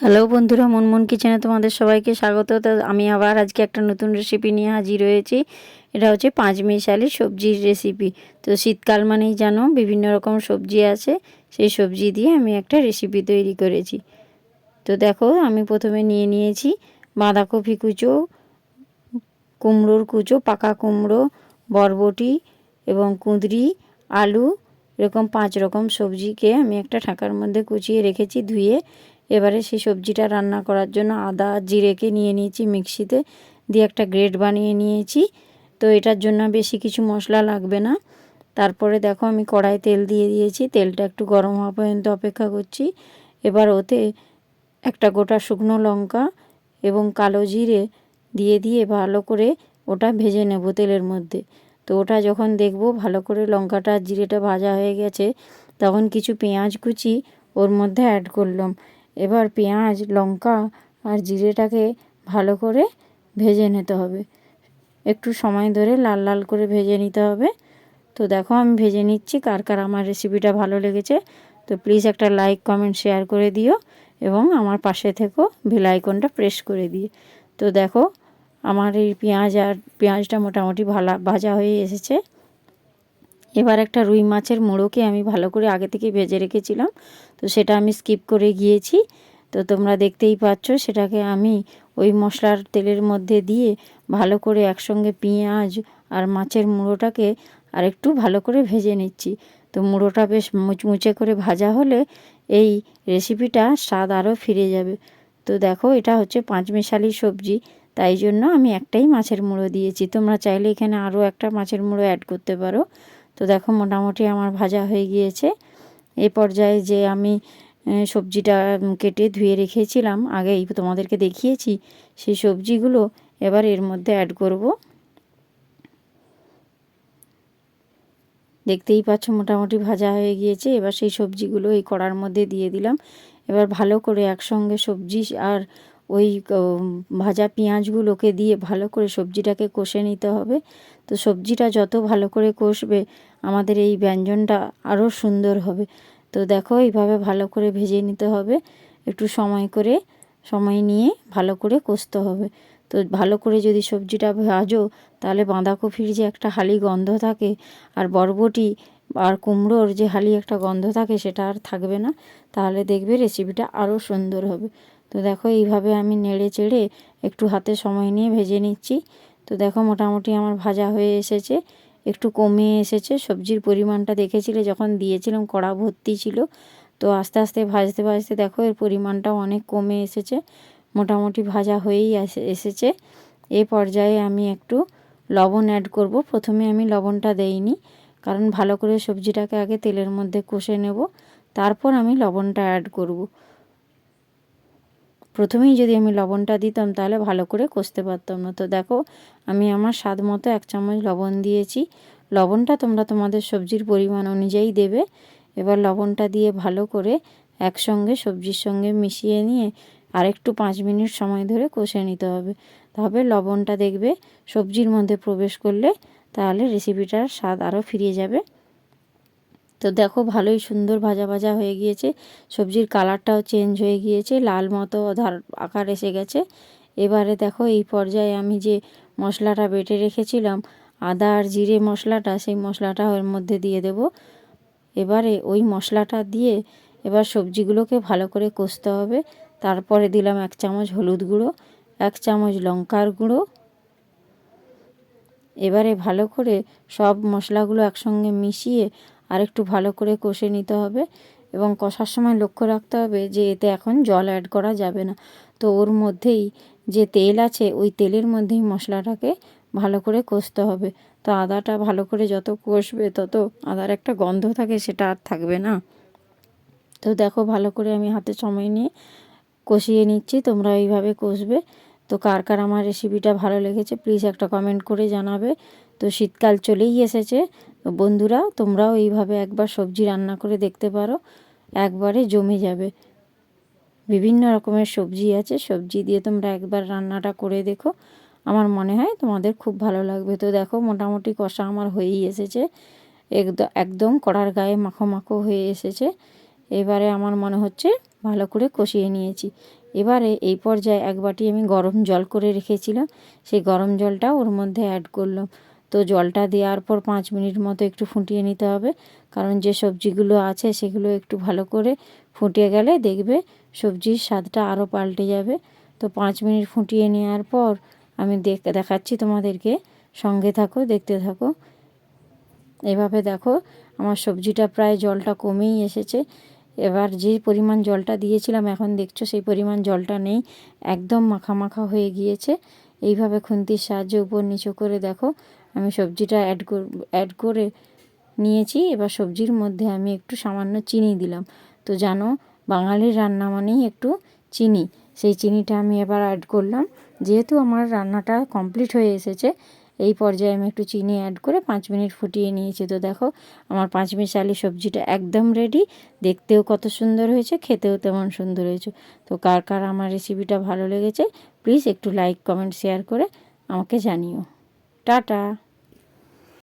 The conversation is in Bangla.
হ্যালো বন্ধুরা, মনমন কিচেনে তোমাদের সবাইকে স্বাগত। তো আমি আবার আজকে একটা নতুন রেসিপি নিয়ে হাজির হয়েছি। এটা হচ্ছে পাঁচ মিশালি সবজির রেসিপি তো শীতকাল মানেই জানো, বিভিন্ন রকম সবজি আছে। সেই সবজি দিয়ে আমি একটা রেসিপি তৈরি করেছি। তো দেখো, আমি প্রথমে নিয়ে নিয়েছি বাঁধাকপি কুচো, কুমড়োর কুচো, পাকা কুমড়ো, বরবটি এবং কুঁদরি, আলু, এরকম পাঁচ রকম সবজিকে আমি একটা ঢাকার মধ্যে কুচিয়ে রেখেছি ধুয়ে। এবারে সেই সবজিটা রান্না করার জন্য আদা, জিরেকে নিয়ে নিয়েছি মিক্সিতে। দিয়ে একটা গ্রেড বানিয়ে নিয়েছি। তো এটার জন্য বেশি কিছু মশলা লাগবে না। তারপরে দেখো আমি কড়াই তেল দিয়ে দিয়েছি। তেলটা একটু গরম হওয়া পর্যন্ত অপেক্ষা করছি। এবার ওতে একটা গোটা শুকনো লঙ্কা এবং কালো জিরে দিয়ে দিয়ে ভালো করে ওটা ভেজে নেব তেলের মধ্যে। তো ওটা যখন দেখব ভালো করে লঙ্কাটা, জিরেটা ভাজা হয়ে গেছে, তখন কিছু পেঁয়াজ কুচি ওর মধ্যে অ্যাড করলাম। এবার পেঁয়াজ, লঙ্কা আর জিরেটাকে ভালো করে ভেজে নিতে হবে। একটু সময় ধরে লাল লাল করে ভেজে নিতে হবে। তো দেখো আমি ভেজে নিচ্ছি, কার কার আমার রেসিপিটা ভালো লেগেছে। তো প্লিজ একটা লাইক কমেন্ট শেয়ার করে দিও এবং আমার পাশে থেকো বেল আইকনটা প্রেস করে দিয়ে তো দেখো আমার এই পেঁয়াজ আর পেঁয়াজটা মোটামুটি ভালা, ভাজা হয়ে এসেছে। এবার একটা রুই মাছের মুড়োকে আমি ভালো করে আগে থেকে ভেজে রেখেছিলাম। তো সেটা আমি স্কিপ করে গিয়েছি। তো তোমরা দেখতেই পাচ্ছ সেটাকে আমি ওই মশলার তেলের মধ্যে দিয়ে ভালো করে একসঙ্গে পেঁয়াজ আর মাছের মুড়োটাকে আর একটু ভালো করে ভেজে নিচ্ছি। তো মুড়োটা বেশ মুচমুচে করে ভাজা হলে এই রেসিপিটা স্বাদ আরও ফিরে যাবে। তো দেখো এটা হচ্ছে পাঁচমিশালি সবজি, তাই জন্য আমি একটাই মাছের মুড়ো দিয়েছি। তোমরা চাইলে এখানে আরও একটা মাছের মুড়ো অ্যাড করতে পারো। তো দেখো মোটামুটি আমার ভাজা হয়ে গিয়েছে। এ পর্যায়ে যে আমি সবজিটা কেটে ধুয়ে রেখেছিলাম, আগেই তোমাদেরকে দেখিয়েছি, সেই সবজিগুলো এবার এর মধ্যে অ্যাড করব। দেখতেই পাচ্ছ মোটামুটি ভাজা হয়ে গিয়েছে, এবার সেই সবজিগুলো এই কড়ার মধ্যে দিয়ে দিলাম। এবার ভালো করে একসঙ্গে সবজি আর ওই ভাজা পেঁয়াজগুলোকে দিয়ে ভালো করে সবজিটাকে কষে নিতে হবে। তো সবজিটা যত ভালো করে কষবে আমাদের এই ব্যঞ্জনটা আরও সুন্দর হবে। তো দেখো, এইভাবে ভালো করে ভেজে নিতে হবে। একটু সময় করে, সময় নিয়ে ভালো করে কষতে হবে। তো ভালো করে যদি সবজিটা ভাজো, তাহলে বাঁধাকপির যে একটা হালি গন্ধ থাকে আর বরবটি আর কুমড়োর যে হালি একটা গন্ধ থাকে, সেটা আর থাকবে না। তাহলে দেখবে রেসিপিটা আরও সুন্দর হবে। তো দেখো, এইভাবে আমি নেড়ে চেড়ে একটু হাতে সময় নিয়ে ভেজে নিচ্ছি। তো দেখো, মোটামুটি আমার ভাজা হয়ে এসেছে। একটু কমে এসেছে। সবজির পরিমাণটা দেখেছিলে, যখন দিয়েছিলাম কড়া ভর্তি ছিল। তো আস্তে আস্তে ভাজতে ভাজতে দেখো, এর পরিমাণটাও অনেক কমে এসেছে। মোটামুটি ভাজা হয়েই এসেছে। এ পর্যায়ে আমি একটু লবণ অ্যাড করব। প্রথমে আমি লবণটা দেইনি, কারণ ভালো করে সবজিটাকে আগে তেলের মধ্যে কষে নেব। তারপর আমি লবণটা অ্যাড করব। প্রথমেই যদি আমি লবণটা দিতাম, তাহলে ভালো করে কষতে পারতাম না। তো দেখো, আমি আমার স্বাদ মতো এক চামচ লবণ দিয়েছি। লবণটা তোমরা তোমাদের সবজির পরিমাণ অনুযায়ী দেবে। এবার লবণটা দিয়ে ভালো করে একসঙ্গে সবজির সঙ্গে মিশিয়ে নিয়ে আরেকটু পাঁচ মিনিট সময় ধরে কষে নিতে হবে। তবে লবণটা দেখবে সবজির মধ্যে প্রবেশ করলে তাহলে রেসিপিটার স্বাদ আরও ফিরিয়ে যাবে। তো দেখো ভালোই সুন্দর ভাজা ভাজা হয়ে গিয়েছে। সবজির কালারটাও চেঞ্জ হয়ে গিয়েছে, লাল মতো ধার আকার এসে গেছে। এবারে দেখো এই পর্যায়ে আমি যে মশলাটা বেটে রেখেছিলাম, আদা আর জিরে মশলাটা, সেই মশলাটা ওর মধ্যে দিয়ে দেব। এবারে ওই মশলাটা দিয়ে এবার সবজিগুলোকে ভালো করে কষতে হবে। তারপরে দিলাম এক চামচ হলুদ গুঁড়ো, এক চামচ লঙ্কার গুঁড়ো। এবারে ভালো করে সব মশলাগুলো একসঙ্গে মিশিয়ে আর একটু ভালো করে কষে নিতে হবে এবং কষার সময় লক্ষ্য রাখতে হবে যে এতে এখন জল অ্যাড করা যাবে না। তো ওর মধ্যেই যে তেল আছে, ওই তেলের মধ্যেই মশলাটাকে ভালো করে কষতে হবে। তো আদাটা ভালো করে যত কষবে তত আদার একটা গন্ধ থাকে সেটা আর থাকবে না। তো দেখো ভালো করে আমি হাতে সময় নিয়ে কষিয়ে নিচ্ছি, তোমরা এইভাবে কষবে। তো কার কার আমার রেসিপিটা ভালো লেগেছে প্লিজ একটা কমেন্ট করে জানাবে। তো শীতকাল চলেই এসেছে। বন্ধুরা, তোমরাও এইভাবে একবার সবজি রান্না করে দেখতে পারো, একবারে জমে যাবে। বিভিন্ন রকমের সবজি আছে, সবজি দিয়ে তোমরা একবার রান্নাটা করে দেখো। আমার মনে হয় তোমাদের খুব ভালো লাগবে। তো দেখো, মোটামুটি কষা আমার হয়েই এসেছে। একদম একদম কড়ার গায়ে মাখো মাখো হয়ে এসেছে। এবারে আমার মনে হচ্ছে ভালো করে কষিয়ে নিয়েছি। এবারে এই পর্যায়ে এক বাটি আমি গরম জল করে রেখেছিলাম। সেই গরম জলটা ওর মধ্যে অ্যাড করলাম। তো জলটা দেওয়ার পর পাঁচ মিনিট মতো একটু ফুটিয়ে নিতে হবে। কারণ যে সবজিগুলো আছে সেগুলো একটু ভালো করে ফুটিয়ে গেলে দেখবে সবজির স্বাদটা আরও পাল্টে যাবে। তো পাঁচ মিনিট ফুটিয়ে নেওয়ার পর আমি দেখ, দেখাচ্ছি তোমাদেরকে। সঙ্গে থাকো, দেখতে থাকো। এভাবে দেখো, আমার সবজিটা প্রায় জলটা কমেই এসেছে। এবার যে পরিমাণ জলটা দিয়েছিলাম, এখন দেখছ সেই পরিমাণ জলটা নেই, একদম মাখা মাখা হয়ে গিয়েছে। এইভাবে খুন্তির সাহায্যে উপর নিচু করে দেখো, আমি সবজিটা অ্যাড অ্যাড করে নিয়েছি। এবার সবজির মধ্যে আমি একটু সামান্য চিনি দিলাম। তো জানো, বাঙালির রান্না মানেই একটু চিনি। সেই চিনিটা আমি এবার অ্যাড করলাম। যেহেতু আমার রান্নাটা কমপ্লিট হয়ে এসেছে এই পর্যায়ে আমি একটু চিনি অ্যাড করে পাঁচ মিনিট ফুটিয়ে নিয়েছি। তো দেখো, আমার পাঁচ মিনিট আলু সবজিটা একদম রেডি দেখতেও কত সুন্দর হয়েছে, খেতেও তেমন সুন্দর হয়েছে। তো কার কার আমার রেসিপিটা ভালো লেগেছে প্লিজ একটু লাইক কমেন্ট শেয়ার করে আমাকে জানিও। টাটা!